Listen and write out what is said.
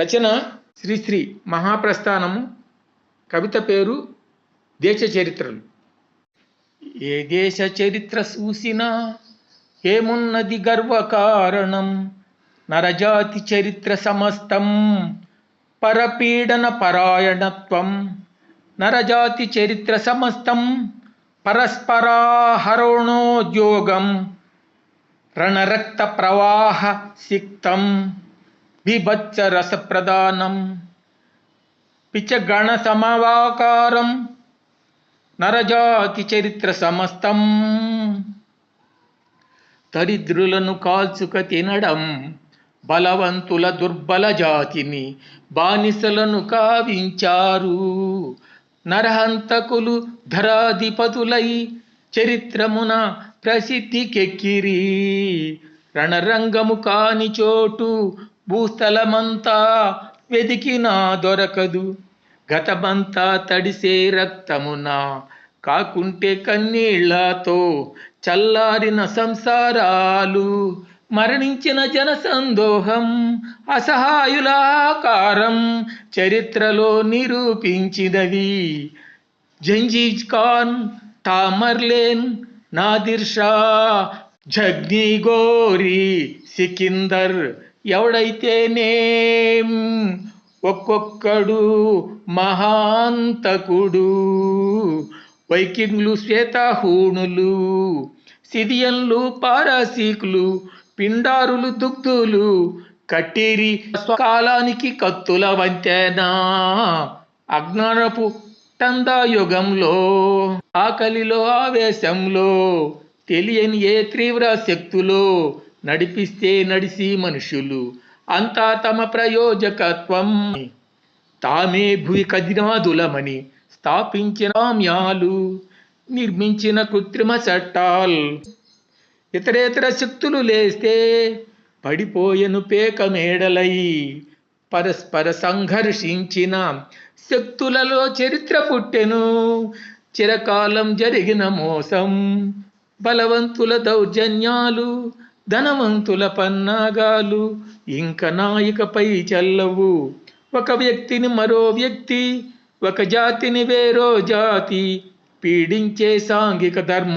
రచన శ్రీశ్రీ మహాప్రస్థానము కవిత పేరు దేశ చరిత్రలు. ఏ దేశ చరిత్ర చూసినా ఏమున్నది గర్వకారణం? నరజాతి చరిత్ర సమస్తం పరపీడన పరాయణత్వం. నరజాతి చరిత్ర సమస్తం పరస్పరాహరణోద్యోగం. రణరక్త ప్రవాహ సిక్తం. బిభత్స రసప్రదానం పిచగణ సమవాకారం నరజాతి చరిత్ర సమస్తం. దరిద్రులను కాల్చుక తినడం బలవంతుల దుర్బల జాతిని బానిసలను కావించారు. నరహంతకులు ధరాధిపతులై చరిత్రమున ప్రసిద్ధికెక్కిరి రణరంగము కాని చోటు భూస్థలమంతా వెదికినా దొరకదు. గతమంతా తడిసే రక్తమున కాకుంటే కన్నీళ్ళతో చల్లారిన సంసారాలు మరణించిన జన సందోహం అసహాయుల ఆకారం చరిత్రలో నిరూపించినవి. Genghis Khan Tamerlane Nadir Shah జగ్నీ గోరి సికిందర్ ఎవడైతేనేం ఒక్కొక్కడు మహాంతకుడు. వైకింగ్లు శ్వేతాహూణులు సిదియన్లు పారాసీకులు పిండారులు దుగ్ధులు కట్టేరి కాలానికి కత్తుల వంతేనా. అజ్ఞానపు యుగంలో ఆకలిలో ఆవేశంలో తెలియని ఏ తీవ్ర శక్తులో నడిపిస్తే నడిసి మనుషులు. అంతా తమ ప్రయోజకత్వం. తామే భువి కదినాదులమని స్థాపించిన రామ్యాలు నిర్మించిన కృత్రిమ చట్టాల్. ఇతరేతర శక్తులు లేస్తే పడిపోయెను పేక మేడలై పరస్పర సంఘర్షించిన శక్తులలో చరిత్ర పుట్టెను. చిరకాలం జరిగిన మోసం బలవంతుల దౌర్జన్యాలు ధనవంతుల పన్నాగాలు ఇంక నాయికపై చల్లవు. ఒక వ్యక్తిని మరో వ్యక్తి ఒక జాతిని వేరో జాతి. పీడించే సాంఘిక ధర్మ